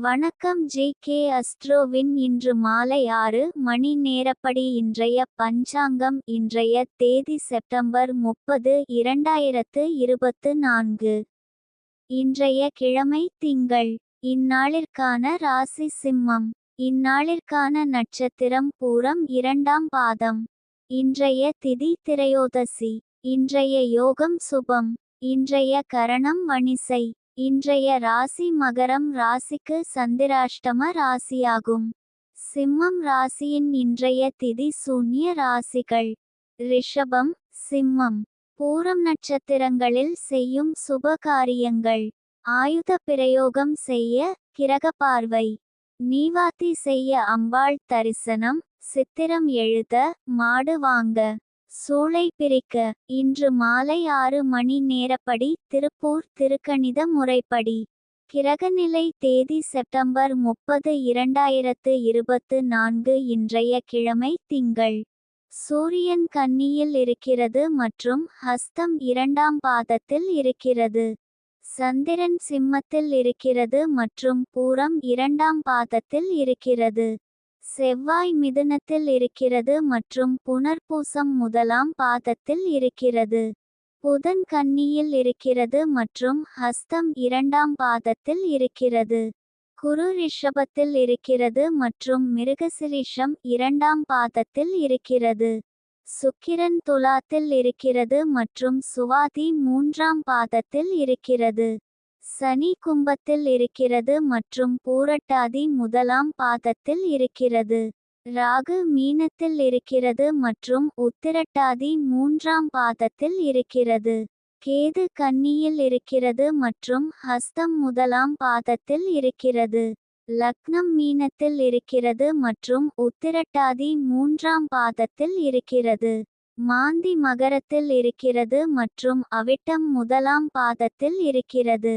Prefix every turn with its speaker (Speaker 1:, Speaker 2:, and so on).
Speaker 1: வணக்கம் J K அஸ்ட்ரோவின் இன்று மாலை ஆறு மணி நேரப்படி இன்றைய பஞ்சாங்கம் இன்றைய தேதி செப்டம்பர் முப்பது இரண்டாயிரத்து இருபத்து நான்கு. இன்றைய கிழமை திங்கள். இந்நாளிற்கான ராசி சிம்மம். இந்நாளிற்கான நட்சத்திரம் பூரம் இரண்டாம் பாதம். இன்றைய திதி திரையோதசி. இன்றைய யோகம் சுபம். இன்றைய கரணம் வணிசை இன்றைய ராசி மகரம் ராசிக்கு சந்திராஷ்டம ராசியாகும். சிம்மம் ராசியின் இன்றைய திதி சூன்ய ராசிகள். ரிஷபம் சிம்மம். பூரம் நட்சத்திரங்களில் செய்யும் சுப காரியங்கள். ஆயுத பிரயோகம் செய்ய கிரக பார்வை. நீவாத்தி செய்ய அம்பாள் தரிசனம். சித்திரம் எழுத மாடு வாங்க. சூளை பிரிக்க. இன்று மாலை ஆறு மணி நேரப்படி திருப்பூர் திருக்கணித முறைப்படி. கிரகநிலை தேதி செப்டம்பர் முப்பது இரண்டாயிரத்து இருபத்து நான்கு இன்றைய கிழமை திங்கள். சூரியன் கன்னியில் இருக்கிறது மற்றும் ஹஸ்தம் இரண்டாம் பாதத்தில் இருக்கிறது. சந்திரன் சிம்மத்தில் இருக்கிறது மற்றும் பூரம் இரண்டாம் பாதத்தில் இருக்கிறது. செவ்வாய் மிதுனத்தில் இருக்கிறது மற்றும் புனர்பூசம் முதலாம் பாதத்தில் இருக்கிறது. புதன் கன்னியில் இருக்கிறது மற்றும் ஹஸ்தம் இரண்டாம் பாதத்தில் இருக்கிறது. குரு ரிஷபத்தில் இருக்கிறது மற்றும் மிருகசிரிஷம் இரண்டாம் பாதத்தில் இருக்கிறது. சுக்கிரன் துலாத்தில் இருக்கிறது மற்றும் சுவாதி மூன்றாம் பாதத்தில் இருக்கிறது. சனி கும்பத்தில் இருக்கிறது மற்றும் பூரட்டாதி முதலாம் பாதத்தில் இருக்கிறது. ராகு மீனத்தில் இருக்கிறது மற்றும் உத்திரட்டாதி மூன்றாம் பாதத்தில் இருக்கிறது. கேது கன்னியில் இருக்கிறது மற்றும் ஹஸ்தம் முதலாம் பாதத்தில் இருக்கிறது. லக்னம் மீனத்தில் இருக்கிறது மற்றும் உத்திரட்டாதி மூன்றாம் பாதத்தில் இருக்கிறது. மாந்தி மகரத்தில் இருக்கிறது மற்றும் அவிட்டம் முதலாம் பாதத்தில் இருக்கிறது.